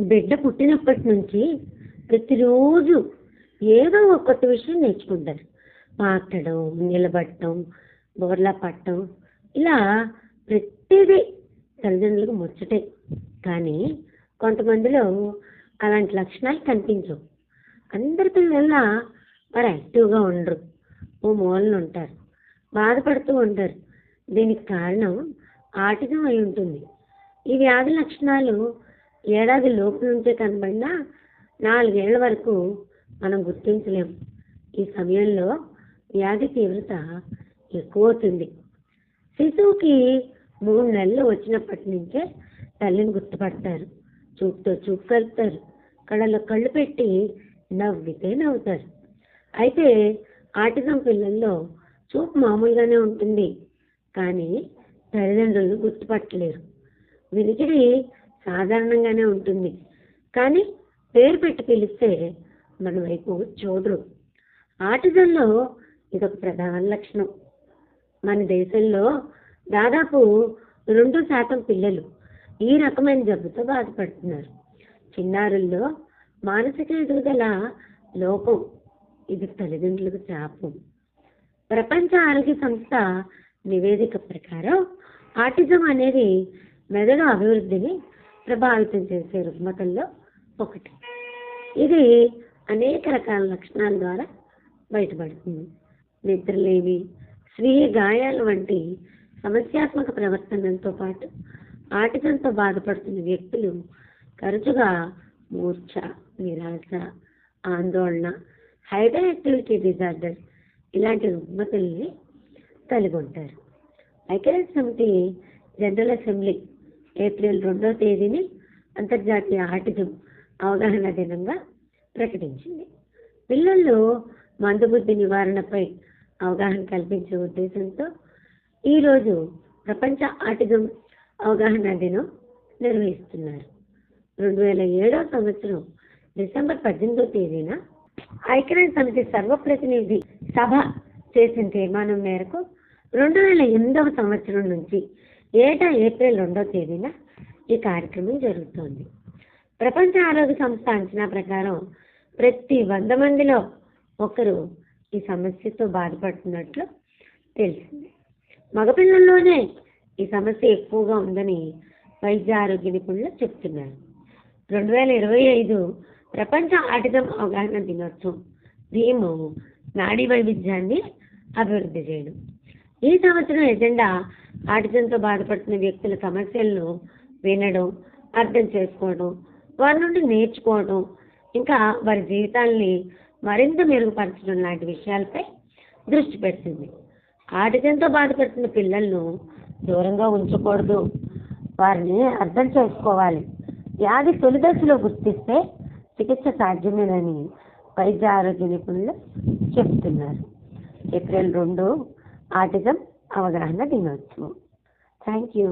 బిడ్డ పుట్టినప్పటి నుంచి ప్రతిరోజు ఏదో ఒక కొత్త విషయం నేర్చుకుంటారు. పాకడం నిలబడటం బోర్లా పట్టడం ఇలా ప్రతిదీ తల్లిదండ్రులకు ముచ్చటే. కానీ కొంతమందిలో అలాంటి లక్షణాలు కనిపించవు. అందరి పిల్లల వారు యాక్టివ్గా ఉండరు. ఓ మూలన ఉంటారు. బాధపడుతూ ఉంటారు దీనికి కారణం ఆటిజం అయి ఉంటుంది. ఈ వ్యాధి లక్షణాలు ఏడాది లోపు నుంచే కనబడినా నాలుగేళ్ళ వరకు మనం గుర్తించలేము. ఈ సమయంలో వ్యాధి తీవ్రత ఎక్కువ అవుతుంది శిశువుకి మూడు నెలలు వచ్చినప్పటి నుంచే తల్లిని గుర్తుపడతారు. చూపుతో చూపు కలుపుతారు. కళ్ళలో కళ్ళు పెట్టి నవ్వితే నవ్వుతారు. అయితే ఆటిజం పిల్లల్లో చూపు మామూలుగానే ఉంటుంది. కానీ తల్లిదండ్రులు గుర్తుపట్టలేరు. వినికిడి సాధారణంగానే ఉంటుంది. కానీ పేరు పెట్టి పిలిస్తే మన వైపు చూడరు. ఆటిజంలో ఇదొక ప్రధాన లక్షణం. మన దేశంలో దాదాపు రెండు శాతం పిల్లలు ఈ రకమైన జబ్బుతో బాధపడుతున్నారు. చిన్నారుల్లో మానసిక ఎదుగుదల లోపం ఇది తల్లిదండ్రులకు శాపం. ప్రపంచ ఆరోగ్య సంస్థ నివేదిక ప్రకారం ఆటిజం అనేది మెదడు అభివృద్ధిని ప్రభావితం చేసే రుగ్మతల్లో ఒకటి. ఇది అనేక రకాల లక్షణాల ద్వారా బయటపడుతుంది. నిద్రలేమి స్వీయ గాయాలు వంటి సమస్యాత్మక ప్రవర్తనలతో పాటు ఆటిజంతో బాధపడుతున్న వ్యక్తులు తరచుగా మూర్ఛ నిరాశ ఆందోళన హైపర్ యాక్టివిటీ డిజార్డర్ ఇలాంటి రుగ్మతల్ని కలిగి ఉంటారు. ఐక్యరాజ్య సమితి జనరల్ అసెంబ్లీ ఏప్రిల్ రెండో తేదీని అంతర్జాతీయ ఆటిజం అవగాహన దినంగా ప్రకటించింది. పిల్లల్లో మందుబుద్ధి నివారణపై అవగాహన కల్పించే ఉద్దేశంతో ఈరోజు ప్రపంచ ఆటిజం అవగాహన దినం నిర్వహిస్తున్నారు. రెండు వేల ఏడవ సంవత్సరం డిసెంబర్ పద్దెనిమిదో తేదీన ఐక్యరాజ్య సమితి సర్వప్రతినిధి సభ చేసిన తీర్మానం మేరకు రెండు వేల ఎనిమిదవ సంవత్సరం నుంచి ఏటా ఏప్రిల్ రెండో తేదీన ఈ కార్యక్రమం జరుగుతోంది. ప్రపంచ ఆరోగ్య సంస్థ అంచనా ప్రకారం ప్రతి వంద మందిలో ఒకరు ఈ సమస్యతో బాధపడుతున్నట్లు తెలిసింది. మగపిల్లల్లోనే ఈ సమస్య ఎక్కువగా ఉందని వైద్య ఆరోగ్య నిపుణులు చెప్తున్నారు. రెండు వేల ఇరవై ఐదు ప్రపంచ ఆటిజం అవగాహన దినోత్సవం థీమ్ నాడీ వైవిధ్యాన్ని అభివృద్ధి చేయడం. ఈ సంవత్సరం ఎజెండా ఆటిజంతో బాధపడుతున్న వ్యక్తుల సమస్యలను వినడం అర్థం చేసుకోవడం వారి నుండి నేర్చుకోవడం ఇంకా వారి జీవితాల్ని మరింత మెరుగుపరచడం లాంటి విషయాలపై దృష్టి పెడుతుంది. ఆటిజంతో బాధపడుతున్న పిల్లలను దూరంగా ఉంచకూడదు. వారిని అర్థం చేసుకోవాలి. వ్యాధి తొలి దశలో గుర్తిస్తే చికిత్స సాధ్యమేనని వైద్య ఆరోగ్య నిపుణులు చెప్తున్నారు. ఏప్రిల్ రెండు ఆటిజం అవగాహన దినోత్సవం. Thank you